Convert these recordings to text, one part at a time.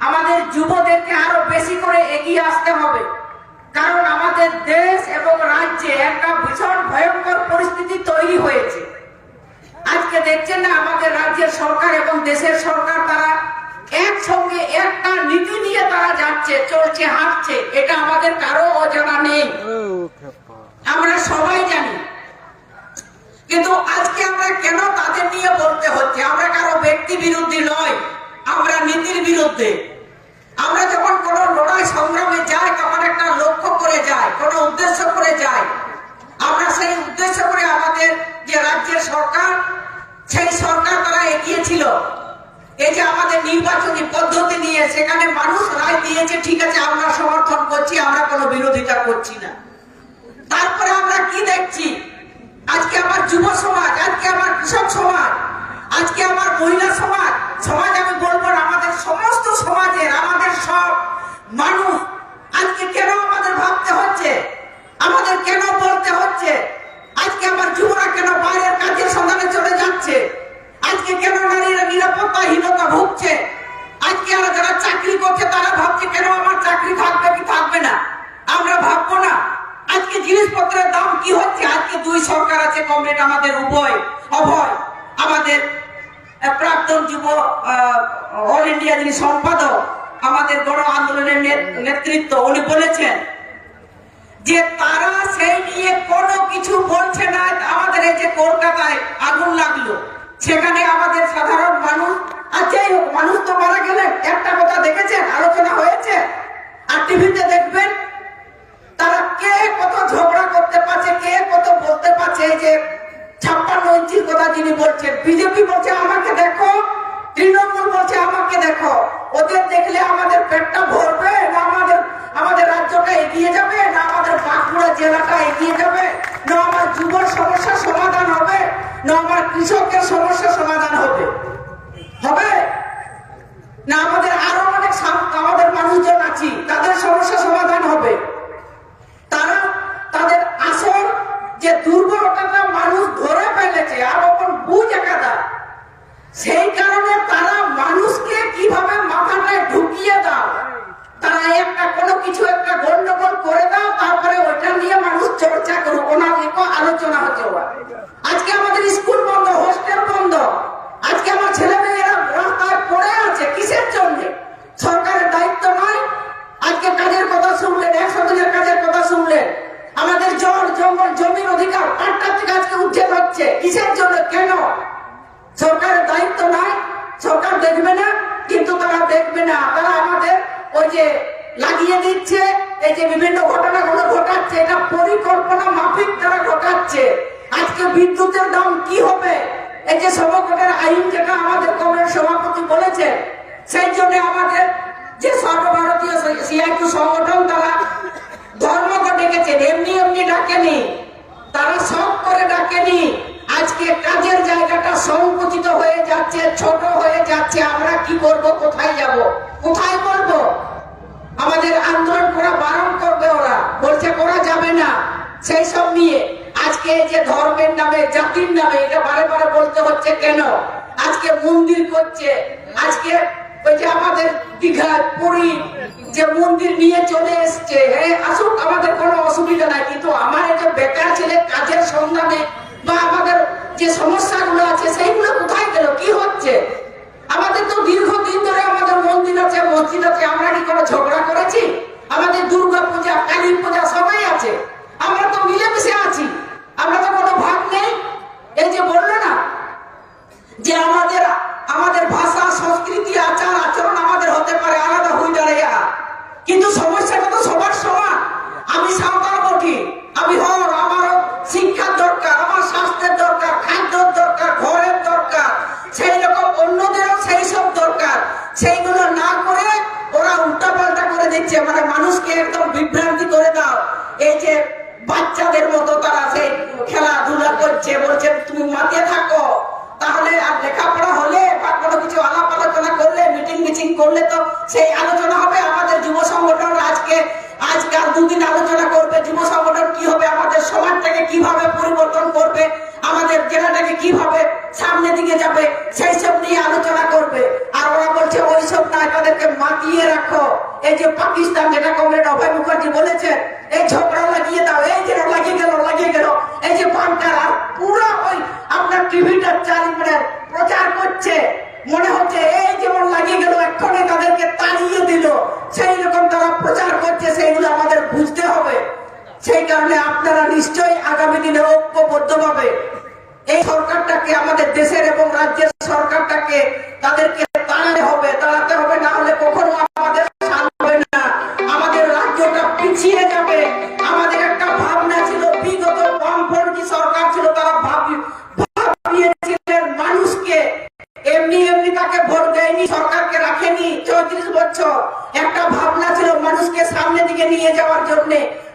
আমাদের যুবদেরকে আরও বেশি করে এগিয়ে আসতে হবে। কারণ আমাদের দেশ এবং রাজ্যে একটা ভীষণ ভয়ঙ্কর পরিস্থিতি তৈরি হয়েছে। আজকে দেখছেন না আমাদের রাজ্যের সরকার এবং দেশের সরকার তারা একসঙ্গে একটা নীতি নিয়ে তারা যাচ্ছে, চলছে, হাঁটছে। এটা আমাদের কারও অজানা নেই। আমরা সবাই জানি। কিন্তু আজকে আমরা কেন তাদের নিয়ে বলতে হচ্ছে? আমরা কারও ব্যক্তি বিরোধী নয়, আমরা নীতির বিরুদ্ধে। আমরা যখন কোন লড়াই সংগ্রামে যাই, তখন একটা লক্ষ্য করে যাই, কোন উদ্দেশ্য করে যাই। আমরা সেই উদ্দেশ্য করে আমাদের যে রাজ্যের সরকার, সেই সরকার তারা এগিয়েছিল। এই যে আমাদের নির্বাচনী পদ্ধতি নিয়ে সেখানে মানুষ রায় দিয়েছে, ঠিক আছে, আমরা সমর্থন করছি, আমরা কোনো বিরোধিতা করছি না। তারপরে আমরা কি দেখছি? আজকে আমার যুব সমাজ, আজকে আমার কৃষক সমাজ, আজকে আমার মহিলা সমাজ সমাজ আমি বলব না, আমাদের সমস্ত সমাজের আমাদের সব মানুষ, আজকে কেন আমাদের ভাবতে হচ্ছে? আমাদের কেন বলতে হচ্ছে? আজকে আমার যুবরা কেন বাইরের কাজের সন্ধানে চলে যাচ্ছে? আজকে কেন নারীরা নিরাপত্তাহীনতা ভুগছে? আজকে আর যারা চাকরি করছে, তারা ভাবছে কেন আমার চাকরি থাকবে কি থাকবে না? আমরা ভাববো না। আজকে জিনিসপত্রের দাম কি হচ্ছে? আজকে দুই সরকার আছে, কমরেড, আমাদের উভয়, অভয়। আমাদের প্রাক্তন যুব অল ইন্ডিয়া যিনি সম্পাদক গণ আন্দোলনের নেতৃত্ব, উনি বলেছেন যে তারা সেই নিয়ে কোনো কিছু বলছে না, আমাদের এই যে কলকাতায় আগুন লাগল, সেখানে আমাদের সাধারণ মানুষ, আর যাই হোক, মানুষ তো মারা গেলেন, একটা কথা দেখেছেন, আলোচনা হয়েছে, আর টিভিতে দেখবেন, তারা কে কত ঝগড়া করতে পারছে, কে কত বলতে পারছে, এই যে ছাপ্পান্ন ইঞ্চির কথা যিনি বলছেন, বিজেপি বলছে জেলাটা এগিয়ে যাবে, না আমার যুবর সমস্যার সমাধান হবে, না আমার কৃষকের সমস্যার সমাধান হবে। হবে? না আমাদের আরও অনেক আমাদের মানুষজন আছি, তাদের সমস্যা সমাধান হবে। তারা তাদের আসল যে দুর্বলতাটা মানুষ ধরে ফেলেছে, আর ওপর বুঝ একাদা, সেই কারণে তারা মানুষকে কীভাবে মাথাটায় ঢুকিয়ে দাও, তারা একটা কোনো কিছু একটা গন্ডগোল করে দাও, তারপরে ওইটা নিয়ে আজকে আমাদের স্কুল বন্ধ, হোস্টেল বন্ধ। আজকে আমার ছেলে মেয়েরা রাস্তায় পড়ে আছে কিসের জন্য? সরকারের দায়িত্ব নয়। আজকে কাজের কথা শুনলেন, একশো দিনের কাজের কথা শুনলেন। আমাদের জল, জঙ্গল, জমির অধিকার আটটা থেকে আজকে উচ্ছেদ হচ্ছে কিসের জন্য? কেন? সরকারের দায়িত্ব নাই। সরকার দেখবে না, কিন্তু তারা দেখবে না। তারা আমাদের ওই যে লাগিয়ে দিচ্ছে, এই যে বিভিন্ন ঘটনাগুলো ঘটাচ্ছে, এটা পরিকল্পনা মাফিক তারা ঘটাচ্ছে। আজকে বিদ্যুতের দাম কি হবে? এই যে সমগ্রের আইন যেটা আমাদের কংগ্রেস সভাপতি বলেছে, সেই জন্য আমাদের যে সর্বভারতীয় সিআইটু সংগঠন তারা ধর্মকে ডেকেছেন, এমনি এমনি ডাকেনি। তারা সব করে ডাকেনি। আজকে কাজের জায়গাটা সংকুচিত হয়ে যাচ্ছে, ছোট হয়ে যাচ্ছে। আমরা কি করব? কোথায় যাব? কোথায় বলব আমাদের আন্দোলন করা বারণ করবে ওরা। বলছে করা যাবে না। সেই সব নিয়ে আজকে যে ধর্মের নামে, জাতির নামে এটা বারে বারে বলতে হচ্ছে কেন? আজকে মন্দির করছে। আজকে ওই যে আমাদের দীঘার পুরী যে মন্দির নিয়ে চলে এসছে হ্যাঁ আসুক, আমাদের কোনো অসুবিধা নাই। কিন্তু আমার যে বেকার ছেলে কাজের সন্ধানে বা আমাদের যে সমস্যাগুলো আছে, সেইগুলো কোথায় গেল? কি হচ্ছে? আমাদের তো দীর্ঘদিন ধরে আমাদের মন্দির আছে, মসজিদ আছে। আমরা কি কোনো ঝগড়া করেছি? আমাদের দুর্গা পূজা কালী পূজা সবাই আছে। আমরা তো দিচ্ছে মানে মানুষকে একদম বিভ্রান্তি করে দাও। এই যে বাচ্চাদের মতো তারা সেই খেলাধুলা করছে, বলছে, তুমি মাতিয়ে থাকো, তাহলে আর লেখাপড়া হলে বা কোনো কিছু আলাপ আলোচনা করলে, মিটিং মিটিং করলে তো সেই আলোচনা হবে আমাদের যুব সংগঠন। আজকে আজকে আর দুদিন আলোচনা করবে, যুব সংগঠন কি হবে, আমাদের সমাজটাকে কীভাবে পরিবর্তন করবে, আমাদের জেলাটাকে কীভাবে সামনে দিকে যাবে, সেই সব নিয়ে আলোচনা করবে আর ওরা বলছে ওইসব না তাদেরকে মাতিয়ে এই যে পাকিস্তান যেটা কমরেড অভয় মুখার্জি বলেছেন, এই ঝগড়া লাগিয়ে দাও, এই যে লাগিয়ে গেল লাগিয়ে গেল, এই যে বান্টার আর পুরো ওই আপনার টিভিটা মানে প্রচার করছে। মনে হচ্ছে এই যেমন লাগিয়ে গেল, এক্ষণে তাদেরকে তাড়িয়ে দিল। সেই রকম তারা প্রচার করছে, সেইগুলো আমাদের বুঝতে হবে। সেই কারণে আপনারা নিশ্চয়ই আগামী দিনে ঐক্যবদ্ধভাবে এই সরকারটাকে আমাদের দেশের এবং রাজ্যের নিয়ে যাওয়ার জন্য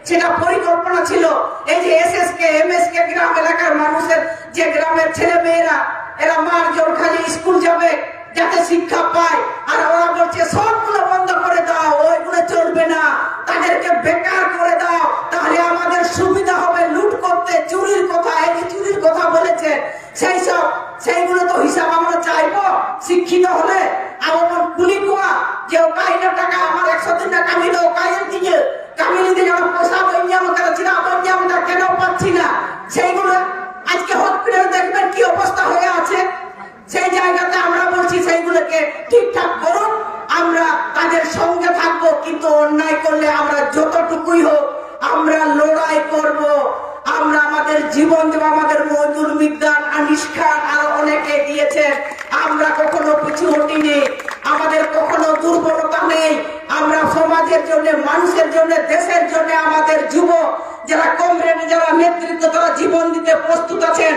সেটা পরিকল্পনা ছিল। এই যে S S K M S K গ্রাম এলাকার মানুষের যে গ্রামের ছেলে মেয়েরা এরা মার জোর খালি স্কুল যাবে যাতে শিক্ষা পায়। আর ওরা বলছে, সবগুলো বন্ধ করে দাও, ওইগুলো চলবে না। তাদেরকে বেকার করে দাও তাহলে আমাদের সুবিধা হবে লুট করতে চুরির কথা এই যে চুরির কথা বলেছে সেই সব সেইগুলো তো হিসাব আমরা চাইব শিক্ষিত হলে আমার কুলি কুয়া যে ও কাহিনা টাকা আমার একশো দিন না কামিল ও কাহিন দিয়ে কামিল দিয়ে আমার পয়সা বইয়াম করেছিল বইয়ামটা কেন পাচ্ছি না সেইগুলো আজকে হসপিটালে দেখবেন কি অবস্থা হয়ে আছে সেই জায়গাতে আমরা বলছি সেইগুলোকে ঠিকঠাক করুন আমরা তাদের সঙ্গে থাকব, কিন্তু অন্যায় করলে আমরা যতটুকুই হোক, আমরা লড়াই করব। আমরা আমাদের জীবন দেব, আমাদের মজুর আনিস খান আর অনেকে দিয়েছেন আমরা কখনো পিছু হটিনি, আমাদের কখনো দুর্বলতা নেই। আমরা সমাজের জন্য, মানুষের জন্য, দেশের জন্য আমাদের যুব যারা কমরেড, যারা নেতৃত্ব, তারা জীবন দিতে প্রস্তুত আছেন।